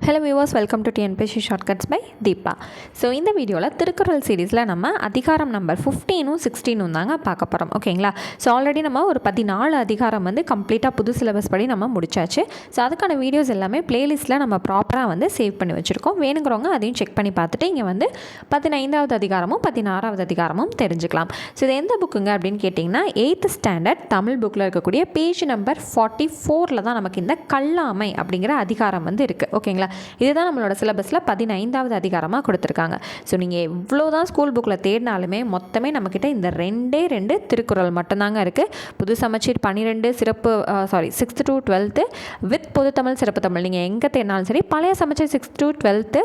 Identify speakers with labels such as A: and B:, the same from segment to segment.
A: Hello viewers welcome to TNPSC shortcuts by Deepa so இந்த வீடியோவில் திருக்குறள் சீரீஸில் நம்ம அதிகாரம் நம்பர் ஃபிஃப்டீனும் சிக்ஸ்டீனும் தாங்க பார்க்க போகிறோம் ஓகேங்களா ஸோ ஆல்ரெடி நம்ம ஒரு பதினாலு அதிகாரம் வந்து கம்ப்ளீட்டாக புது சிலபஸ் படி நம்ம முடிச்சாச்சு. ஸோ அதுக்கான வீடியோஸ் எல்லாமே பிளேலிஸ்ட்டில் நம்ம ப்ராப்பராக வந்து சேவ் பண்ணி வச்சுருக்கோம். வேணுங்கிறவங்க அதையும் செக் பண்ணி பார்த்துட்டு இங்கே வந்து பதினைந்தாவது அதிகாரமும் பதினாறாவது அதிகாரமும் தெரிஞ்சுக்கலாம். ஸோ இது எந்த புக்குங்க அப்படின்னு கேட்டிங்கன்னா எயித்து ஸ்டாண்டர்ட் தமிழ் புக்கில் இருக்கக்கூடிய பேஜ் நம்பர் ஃபார்ட்டி ஃபோரில் தான் நமக்கு இந்த கல்லாமை அப்படிங்கிற அதிகாரம் வந்து இருக்குது ஓகேங்களா இதுதான் நம்மளோட சிலபஸில் பதினைந்தாவது அதிகாரமாக கொடுத்துருக்காங்க. ஸோ நீங்கள் எவ்வளோ தான் ஸ்கூல் புக்கில் தேடினாலுமே மொத்தமே நம்மக்கிட்ட இந்த ரெண்டே ரெண்டு திருக்குறள் மட்டும்தாங்க இருக்குது புது சமச்சீர் பன்னிரெண்டு சிறப்பு sorry sixth to twelfth with பொதுத்தமிழ் சிறப்பு தமிழ். நீங்கள் எங்கே தேடினாலும் சரி பழைய சமச்சீர் சிக்ஸ்த் டு டுவெல்த்து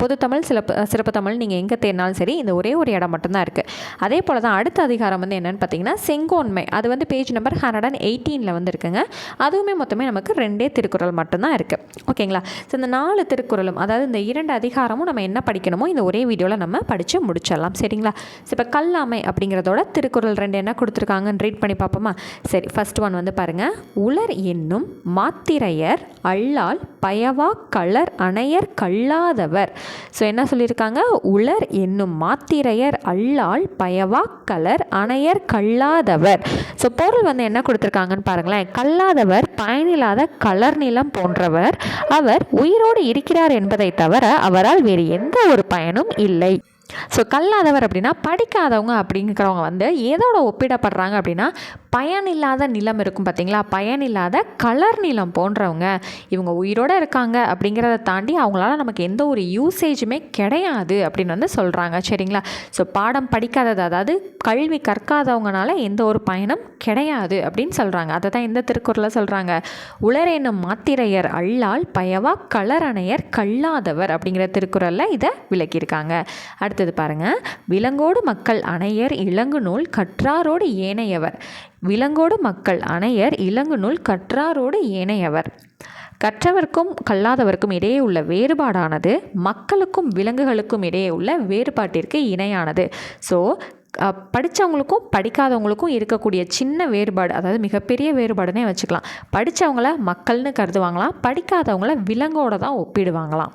A: பொதுத்தமிழ் சிறப்பு சிறப்பு தமிழ் நீங்கள் எங்கே தேடினாலும் சரி இந்த ஒரே ஒரு இடம் மட்டும்தான் இருக்குது அதே போல் தான் அடுத்த அதிகாரம் வந்து என்னென்னு பார்த்தீங்கன்னா செங்கோன்மை. அது வந்து பேஜ் நம்பர் ஹண்ட்ரட் அண்ட் எயிட்டீனில் வந்து இருக்குங்க அதுவுமே மொத்தமே நமக்கு ரெண்டே திருக்குறள் மட்டும்தான் இருக்குது ஓகேங்களா? ஸோ இந்த நாலு திருக்குறளும் அதாவது இந்த இரண்டு அதிகாரமும் நம்ம என்ன படிக்கணுமோ இந்த ஒரே வீடியோவில் நம்ம படித்து முடிச்சிடலாம். சரிங்களா? ஸோ இப்போ கல்லாமை அப்படிங்கிறதோட திருக்குறள் ரெண்டு என்ன கொடுத்துருக்காங்கன்னு ரீட் பண்ணி பார்ப்போமா? சரி ஃபஸ்ட் ஒன் வந்து பாருங்கள் உலர் என்னும் மாத்திரையர் அல்லால் பயவா களர் அணையர் கல்லாதவர் ஸோ என்ன சொல்லியிருக்காங்க? உலர் என்னும் மாத்திரையர் அல்லால் பயவா கலர் அணையர் கல்லாதவர். ஸோ பொருள் வந்து என்ன கொடுத்துருக்காங்கன்னு பாருங்களேன். கல்லாதவர் பயனில்லாத கலர் நிலம் போன்றவர். அவர் உயிரோடு இருக்கிறார் என்பதை தவிர அவரால் வேறு எந்த ஒரு பயனும் இல்லை. ஸோ கல்லாதவர் அப்படின்னா படிக்காதவங்க அப்படிங்கிறவங்க வந்து எதோட ஒப்பிடப்படுறாங்க அப்படின்னா பயனில்லாத நிலம் இருக்கும் பார்த்தீங்களா? பயனில்லாத கலர் நிலம் போன்றவங்க இவங்க உயிரோடு இருக்காங்க அப்படிங்கிறத தாண்டி அவங்களால நமக்கு எந்த ஒரு யூசேஜுமே கிடையாது அப்படின்னு வந்து சொல்கிறாங்க சரிங்களா? ஸோ பாடம் படிக்காதது அதாவது கல்வி கற்காதவங்கனால எந்த ஒரு பயனும் கிடையாது அப்படின்னு சொல்கிறாங்க அதை தான் எந்த திருக்குறளில் சொல்கிறாங்க உளரேனும் மாத்திரையர் அல்லால் பயவா கலரணையர் கல்லாதவர் அப்படிங்கிற திருக்குறளில் இதை விளக்கியிருக்காங்க. அடுத்தது பாருங்கள் விலங்கோடு மக்கள் அணையர் இளங்கு நூல் கற்றாரோடு ஏனையவர். விலங்கோடு மக்கள் அணையர் இளங்கு நூல் கற்றாரோடு ஏனையவர். கற்றவர்க்கும் கல்லாதவர்க்கும் இடையே உள்ள வேறுபாடானது மக்களுக்கும் விலங்குகளுக்கும் இடையே உள்ள வேறுபாட்டிற்கு இணையானது. ஸோ படித்தவங்களுக்கும் படிக்காதவங்களுக்கும் இருக்கக்கூடிய சின்ன வேறுபாடு அதாவது மிகப்பெரிய வேறுபாடுனே வச்சுக்கலாம். படித்தவங்கள மக்கள்னு கருதுவாங்களாம் படிக்காதவங்கள விலங்கோடு தான் ஒப்பிடுவாங்களாம்.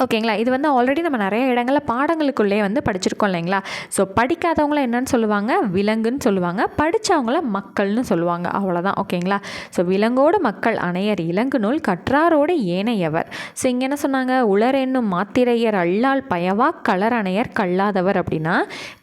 A: ஓகேங்களா? இது வந்து ஆல்ரெடி நம்ம நிறைய இடங்களில் பாடங்களுக்குள்ளே வந்து படிச்சிருக்கோம் இல்லைங்களா? ஸோ படிக்காதவங்கள என்னன்னு சொல்லுவாங்க? விலங்குன்னு சொல்லுவாங்க. படித்தவங்கள மக்கள்னு சொல்லுவாங்க. அவ்வளோதான் ஓகேங்களா? ஸோ விலங்கோடு மக்கள் அணையர் இலங்கு நூல் கற்றாரோடு ஏனையவர். ஸோ இங்கே என்ன சொன்னாங்க? உலர் என்னும் மாத்திரையர் அல்லால் பயவா கலர் அணையர் கல்லாதவர் அப்படின்னா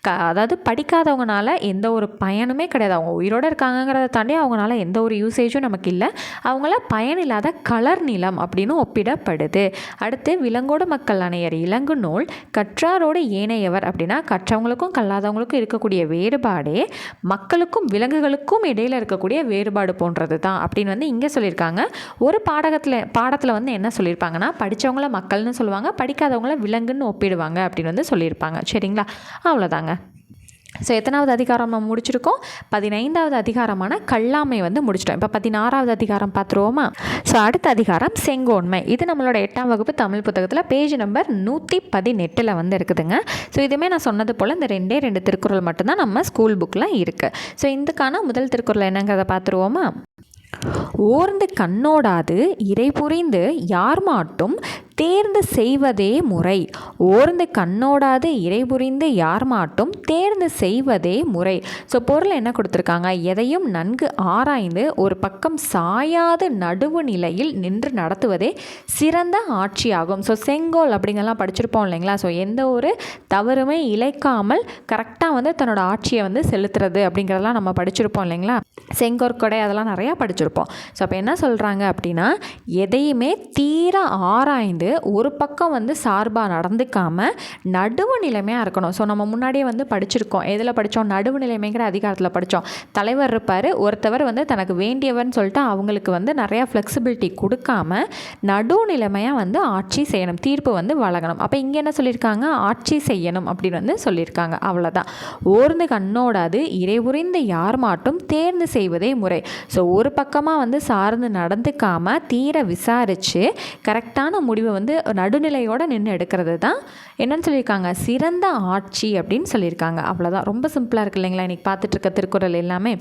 A: க அதாவது படிக்காதவங்கனால எந்த ஒரு பயனுமே கிடையாது. அவங்க உயிரோடு இருக்காங்கங்கிறத தாண்டி அவங்களால எந்த ஒரு யூசேஜும் நமக்கு இல்லை. அவங்கள பயனில்லாத கலர் நிலம் அப்படின்னு ஒப்பிடப்படுது. அடுத்து விலங்கோடு கற்றோடு மக்கள் அணையர் இளங்கு நூல் கற்றாரோடு ஏனையவர் அப்படின்னா கற்றவங்களுக்கும் கல்லாதவங்களுக்கும் இருக்கக்கூடிய வேறுபாடே மக்களுக்கும் விலங்குகளுக்கும் இடையில் இருக்கக்கூடிய வேறுபாடு போன்றது தான் அப்படின்னு வந்து இங்கே சொல்லியிருக்காங்க. ஒரு பாடகத்தில் பாடத்தில் வந்து என்ன சொல்லியிருப்பாங்கன்னா படித்தவங்கள மக்கள்னு சொல்லுவாங்க படிக்காதவங்கள விலங்குன்னு ஒப்பிடுவாங்க அப்படின்னு வந்து சொல்லியிருப்பாங்க. சரிங்களா? அவ்வளோதாங்க ஸோ எத்தனாவது அதிகாரம் நம்ம முடிச்சிருக்கோம்? பதினைந்தாவது அதிகாரமான கல்லாமை வந்து முடிச்சிட்டோம். இப்போ பதினாறாவது அதிகாரம் பார்த்துருவோமா? ஸோ அடுத்த அதிகாரம் செங்கோன்மை. இது நம்மளோட எட்டாம் வகுப்பு தமிழ் புத்தகத்தில் பேஜ் நம்பர் நூற்றி பதினெட்டில் வந்து இருக்குதுங்க. ஸோ இதுவுமே நான் சொன்னது போல் இந்த ரெண்டே ரெண்டு திருக்குறள் மட்டும்தான் நம்ம ஸ்கூல் புக்கில் இருக்குது ஸோ இதுக்கான முதல் திருக்குறள் என்னங்கிறத பார்த்துருவோமா? ஓர்ந்து கண்ணோடாது இறை புரிந்து யார் மாட்டும் தேர்ந்து செய்வதே முறை. ஓர்ந்து கண்ணோடாது இறை புரிந்து யார் மாட்டும் தேர்ந்து செய்வதே முறை. ஸோ பொருள் என்ன கொடுத்துருக்காங்க? எதையும் நன்கு ஆராய்ந்து ஒரு பக்கம் சாயாது நடுவு நிலையில் நின்று நடத்துவதே சிறந்த ஆட்சியாகும். ஸோ செங்கோல் அப்படிங்கெல்லாம் படிச்சிருப்போம் இல்லைங்களா? ஸோ எந்த ஒரு தவறுமே இழைக்காமல் கரெக்டாக வந்து தன்னோட ஆட்சியை வந்து செலுத்துறது அப்படிங்கிறதெல்லாம் நம்ம படிச்சிருப்போம் இல்லைங்களா? செங்கோற்கொடை அதெல்லாம் நிறையா படிச்சிருப்போம். ஸோ அப்போ என்ன சொல்கிறாங்க அப்படின்னா எதையுமே தீர ஆராய்ந்து ஒரு பக்கம் வந்து சார்பாக நடந்துக்காமல் நடுவு நிலைமையாக இருக்கணும். ஸோ நம்ம முன்னாடியே வந்து படிச்சிருக்கோம். எதில் படித்தோம் நடுவு நிலைமைங்கிற அதிகாரத்தில் படித்தோம் தலைவர் இருப்பார். ஒருத்தவர் வந்து தனக்கு வேண்டியவர்னு சொல்லிட்டு அவங்களுக்கு வந்து நிறையா ஃப்ளெக்சிபிலிட்டி கொடுக்காம நடுவு நிலைமையாக வந்து ஆட்சி செய்யணும். தீர்ப்பு வந்து வழங்கணும். அப்போ இங்கே என்ன சொல்லியிருக்காங்க? ஆட்சி செய்யணும் அப்படின்னு வந்து சொல்லியிருக்காங்க. அவ்வளோதான் ஓர்ந்து கண்ணோடாது இறைபுரிந்த யார் மாட்டும் தேர்ந்து செய்வதே முறை. ஸோ ஒரு பக்கமாக வந்து சார்ந்து நடந்துக்காமல் தீர விசாரித்து கரெக்டான முடிவை வந்து நடுநிலையோடு நின்று எடுக்கிறது தான் என்னன்னு சொல்லியிருக்காங்க சிறந்த ஆட்சி அப்படின்னு சொல்லியிருக்காங்க. அவ்வளோதான் ரொம்ப சிம்பிளாக இருக்கு இல்லைங்களா? இன்றைக்கி பார்த்துட்டு இருக்க திருக்குறள் எல்லாமே.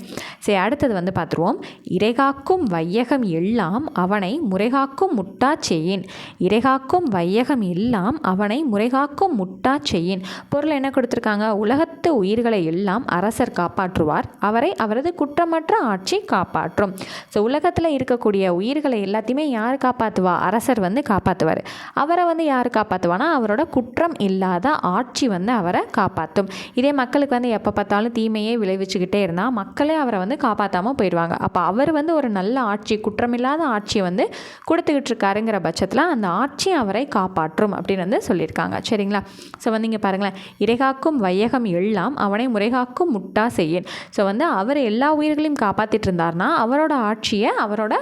A: சரி அடுத்தது வந்து பார்த்துருவோம். இறைகாக்கும் வையகம் எல்லாம் அவனை முறைகாக்கும் முட்டா செய்யின். இறைகாக்கும் வையகம் எல்லாம் அவனை முறைகாக்கும் முட்டா செய்யின். பொருள் என்ன கொடுத்துருக்காங்க? உலகத்து உயிர்களை எல்லாம் அரசர் காப்பாற்றுவார். அவரை அவரது குற்றமற்ற ஆட்சி காப்பாற்றும். ஸோ உலகத்தில் இருக்கக்கூடிய உயிர்களை எல்லாத்தையுமே யார் காப்பாற்றுவா அரசர் வந்து காப்பாற்றுவார் அவரை வந்து யார் காப்பாற்றுவானா அவரோட குற்றம் இல்லாத ஆட்சி வந்து அவரை காப்பாற்றும் இதே மக்களுக்கு வந்து எப்போ பார்த்தாலும் தீமையே விளைவிச்சுக்கிட்டே இருந்தால் மக்களே அவரை வந்து காப்பாற்றாமல் போயிடுவாங்க. அப்போ அவர் வந்து ஒரு நல்ல ஆட்சி குற்றமில்லாத ஆட்சியை வந்து கொடுத்துக்கிட்டு இருக்காருங்கிற பட்சத்தில் அந்த ஆட்சி அவரை காப்பாற்றும் அப்படின்னு வந்து சொல்லியிருக்காங்க. சரிங்களா? ஸோ வந்து இங்கே பாருங்களேன். இறைகாக்கும் வையகம் எல்லாம் அவனை முறைகாக்கும் முட்டா செய்யன் ஸோ வந்து அவர் எல்லா உயிர்களையும் காப்பாற்றிட்டு இருந்தார்னா அவரோட ஆட்சியை அவரோட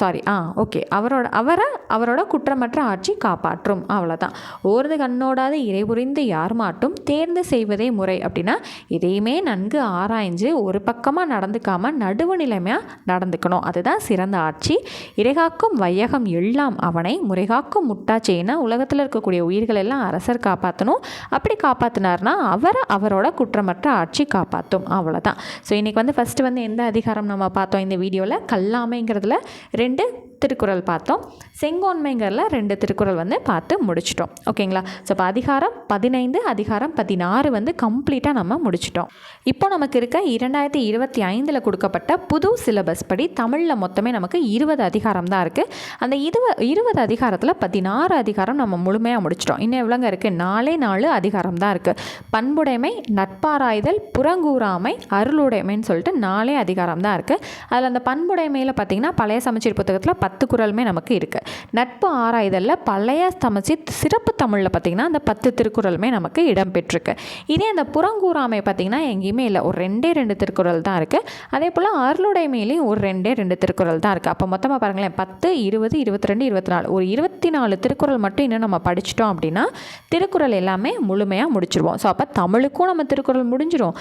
A: சாரி ஆ ஓகே அவரோட அவரை அவரோட குற்றமற்ற ஆட்சி காப்பாற்றும். அவ்வளோதான் ஓர்ந்து கண்ணோடாது இறை புரிந்து யார் மாட்டும் தேர்ந்து செய்வதே முறை அப்படின்னா இதையுமே நன்கு ஆராய்ஞ்சு ஒரு பக்கமாக நடந்துக்காமல் நடுவு நிலைமையாக நடந்துக்கணும். அதுதான் சிறந்த ஆட்சி. இறைகாக்கும் வையகம் எல்லாம் அவனை முறைகாக்கும் முட்டா உலகத்தில் இருக்கக்கூடிய உயிர்கள் எல்லாம் அரசர் காப்பாற்றணும் அப்படி காப்பாற்றினார்னா அவரை அவரோட குற்றமற்ற ஆட்சி காப்பாற்றும் அவ்வளோதான் ஸோ இன்றைக்கி வந்து ஃபஸ்ட்டு வந்து எந்த அதிகாரம் நம்ம பார்த்தோம் இந்த வீடியோவில் கல்லாமைங்கிறதுல ரெண்டு திருக்குறள் பார்த்தோம். செங்கோன்மைங்கிறதுல ரெண்டு திருக்குறள் வந்து பார்த்து முடிச்சிட்டோம். ஓகேங்களா? ஸோ இப்போ அதிகாரம் பதினைந்து அதிகாரம் பதினாறு வந்து கம்ப்ளீட்டாக நம்ம முடிச்சிட்டோம். இப்போ நமக்கு இருக்க இரண்டாயிரத்தி இருபத்தி ஐந்தில் கொடுக்கப்பட்ட புது சிலபஸ் படி தமிழில் மொத்தமே நமக்கு இருபது அதிகாரம் தான் இருக்குது அந்த இருவ இருபது அதிகாரத்தில் பதினாறு அதிகாரம் நம்ம முழுமையாக முடிச்சிட்டோம். இன்னும் எவ்வளோங்க இருக்குது நாலே நாலு அதிகாரம் தான் இருக்குது பண்புடைமை நட்பாராய்தல் புறங்கூறாமை அருளுடைமைன்னு சொல்லிட்டு நாலே அதிகாரம் தான் இருக்குது அதில் அந்த பண்புடைமையில் பார்த்திங்கன்னா பழைய சமச்சீர் புத்தகத்தில் பத்து குரலுமே நமக்கு இருக்குது நட்பு இதில் பழைய தமிழ்ச்சி சிறப்பு தமிழில் பார்த்திங்கன்னா அந்த பத்து திருக்குறளுமே நமக்கு இடம்பெற்றிருக்கு. இதே அந்த புறங்கூறாமை பார்த்திங்கன்னா எங்கேயுமே இல்லை. ஒரு ரெண்டே ரெண்டு திருக்குறள் தான் இருக்குது அதே போல் அருளுடைமையிலையும் ஒரு ரெண்டே ரெண்டு திருக்குறள் தான் இருக்குது அப்போ மொத்தமாக பாருங்களேன். பத்து இருபது இருபத்தி ரெண்டு இருபத்தி நாலு ஒரு இருபத்தி நாலு திருக்குறள் மட்டும் இன்னும் நம்ம படிச்சிட்டோம் அப்படின்னா திருக்குறள் எல்லாமே முழுமையாக முடிச்சிருவோம். ஸோ அப்போ தமிழுக்கும் நம்ம திருக்குறள் முடிஞ்சிடும்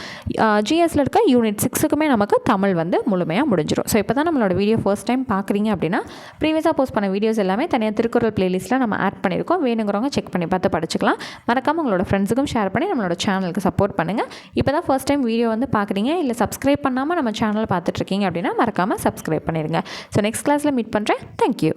A: ஜிஎஸ்ல இருக்க யூனிட் சிக்ஸுக்குமே நமக்கு தமிழ் வந்து முழுமையாக முடிஞ்சிடும் ஸோ இப்போ தான் நம்மளோட வீடியோ ஃபர்ஸ்ட் டைம் பார்க்குறீங்க அப்படின்னா ப்ரீவியஸாக போஸ்ட் பண்ண வீடியோஸ் எல்லாமே தனியாக திருக்குறள் பிளேலிஸ்ட்டில் நம்ம ஆட் பண்ணியிருக்கோம். வேணுங்கிறவங்க செக் பண்ணி பார்த்து படிச்சுக்கலாம். மறக்காமல் உங்களோட ஃப்ரெண்ட்ஸுக்கும் ஷேர் பண்ணி நம்மளோட சேனலுக்கு சப்போர்ட் பண்ணுங்கள் இப்போ தான் ஃபர்ஸ்ட் டைம் வீடியோ வந்து பார்க்குறீங்க. இல்லை சப்ஸ்கிரைப் பண்ணாமல் நம்ம சேனல் பார்த்துட்ருக்கீங்க அப்படின்னா மறக்காமல் சப்ஸ்கிரைப் பண்ணிடுங்க. ஸோ நெக்ஸ்ட் கிளாஸில் மீட் பண்ணுறேன் தேங்க்யூ